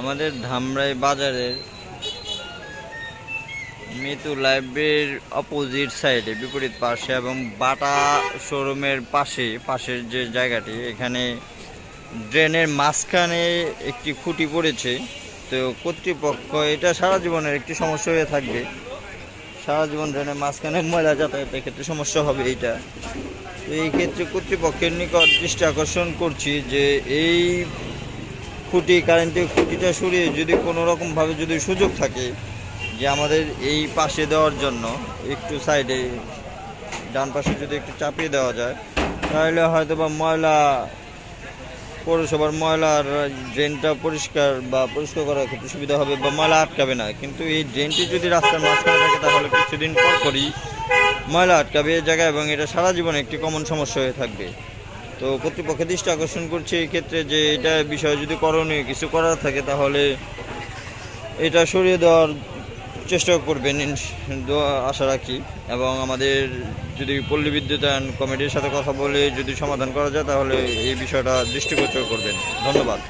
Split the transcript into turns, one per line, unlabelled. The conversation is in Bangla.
আমাদের ধামরাই বাজারের মিতু লাইব্রেরির অপোজিট সাইডে, বিপরীত পাশে এবং বাটা শোরুমের পাশে, পাশের যে জায়গাটি, এখানে ড্রেনের মাঝখানে একটি খুঁটি পড়েছে। তো কর্তৃপক্ষ, এটা সারা জীবনের একটি সমস্যা হয়ে থাকবে। সারা জীবন ড্রেনের মাঝখানে ময়লা যাতায়াতের ক্ষেত্রে সমস্যা হবে এইটা। তো এই ক্ষেত্রে কর্তৃপক্ষের নিকট দৃষ্টি আকর্ষণ করছি যে এই খুঁটি কারেন্টের খুঁটিটা সরিয়ে যদি কোনো রকমভাবে যদি সুযোগ থাকে যে আমাদের এই পাশে দেওয়ার জন্য, একটু সাইডে ডান পাশে যদি একটু চাপিয়ে দেওয়া যায়, তাহলে হয়তো বা ময়লা, পৌরসভার ময়লার ড্রেনটা পরিষ্কার বা পরিষ্কার করার ক্ষেত্রে সুবিধা হবে বা ময়লা আটকাবে না। কিন্তু এই ড্রেনটি যদি রাস্তার মাঝখানে থাকে, তাহলে কিছুদিন পর পরই ময়লা আটকাবে এই জায়গায় এবং এটা সারা জীবনে একটি কমন সমস্যা হয়ে থাকবে। তো কর্তৃপক্ষের দৃষ্টি আকর্ষণ করছে এই ক্ষেত্রে যে এটা বিষয় যদি করণীয় কিছু করার থাকে, তাহলে এটা সরিয়ে দেওয়ার চেষ্টা করবেন আশা রাখি। এবং আমাদের যদি পল্লী বিদ্যুতায়ন কমিটির সাথে কথা বলে যদি সমাধান করা যায়, তাহলে এই বিষয়টা দৃষ্টিগোচর করবেন। ধন্যবাদ।